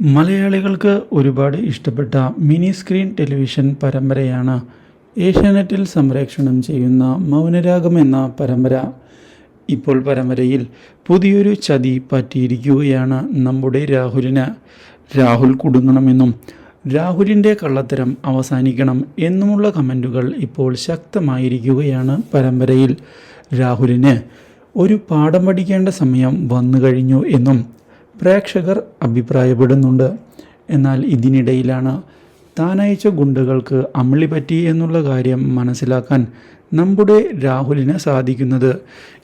മലയാളികൾക്ക് ഒരുപാട് ഇഷ്ടപ്പെട്ട മിനി സ്ക്രീൻ ടെലിവിഷൻ പരമ്പരയാണ് ഏഷ്യാനെറ്റിൽ സംപ്രേക്ഷണം ചെയ്യുന്ന മൗനരാഗം എന്ന പരമ്പര. ഇപ്പോൾ പരമ്പരയിൽ പുതിയൊരു ചതി പറ്റിയിരിക്കുകയാണ് നമ്മുടെ രാഹുലിന്. രാഹുൽ കുടുങ്ങണമെന്നും രാഹുലിന്റെ കള്ളത്തരം അവസാനിക്കണം എന്നുമുള്ള കമന്റുകൾ ഇപ്പോൾ ശക്തമായിരിക്കുകയാണ് പരമ്പരയിൽ. രാഹുലിന് ഒരു പാഠം പഠിക്കേണ്ട സമയം വന്നു കഴിഞ്ഞു എന്നും പ്രേക്ഷകർ അഭിപ്രായപ്പെടുന്നുണ്ട്. എന്നാൽ ഇതിനിടയിലാണ് താനയച്ച ഗുണ്ടകൾക്ക് അമ്മിളി പറ്റി എന്നുള്ള കാര്യം മനസ്സിലാക്കാൻ നമ്മുടെ രാഹുലിന് സാധിക്കുന്നത്.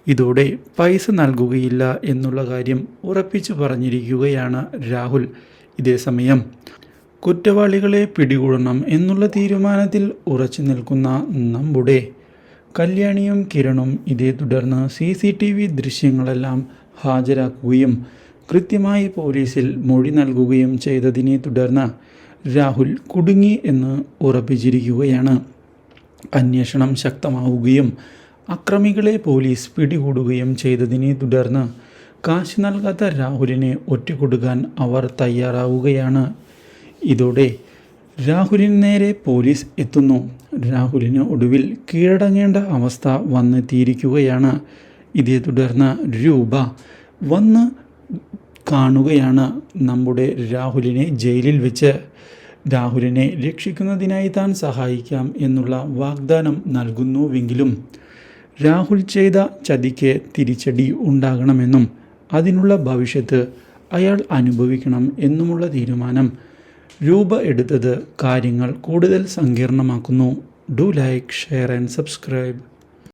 ഇതോടെ പൈസ നൽകുകയില്ല എന്നുള്ള കാര്യം ഉറപ്പിച്ചു പറഞ്ഞിരിക്കുകയാണ് രാഹുൽ. ഇതേസമയം കുറ്റവാളികളെ പിടികൂടണം എന്നുള്ള തീരുമാനത്തിൽ ഉറച്ചു നിൽക്കുന്ന നമ്മുടെ കല്യാണിയും കിരണും ഇതേ തുടർന്ന് സി സി ടി വി ദൃശ്യങ്ങളെല്ലാം ഹാജരാക്കുകയും കൃത്യമായി പോലീസിൽ മൊഴി നൽകുകയും ചെയ്തതിനെ തുടർന്ന് രാഹുൽ കുടുങ്ങി എന്ന് ഉറപ്പിച്ചിരിക്കുകയാണ്. അന്വേഷണം ശക്തമാവുകയും അക്രമികളെ പോലീസ് പിടികൂടുകയും ചെയ്തതിനെ തുടർന്ന് കാശ് നൽകാത്ത രാഹുലിനെ ഒറ്റക്കൊടുക്കാൻ അവർ തയ്യാറാവുകയാണ്. ഇതോടെ രാഹുലിന് നേരെ പോലീസ് എത്തുന്നു. രാഹുലിന് ഒടുവിൽ കീഴടങ്ങേണ്ട അവസ്ഥ വന്നെത്തിയിരിക്കുകയാണ്. ഇതേ തുടർന്ന് രൂപ വന്ന് കാണുകയാണ് നമ്മുടെ രാഹുലിനെ ജയിലിൽ വെച്ച്. രാഹുലിനെ രക്ഷിക്കുന്നതിനായി താൻ സഹായിക്കാം എന്നുള്ള വാഗ്ദാനം നൽകുന്നുവെങ്കിലും രാഹുൽ ചെയ്ത ചതിക്ക് തിരിച്ചടി ഉണ്ടാകണമെന്നും അതിനുള്ള ഭവിഷ്യത്ത് അയാൾ അനുഭവിക്കണം എന്നുമുള്ള തീരുമാനം രൂപ എടുത്തത് കാര്യങ്ങൾ കൂടുതൽ സങ്കീർണമാക്കുന്നു. Do like share and subscribe.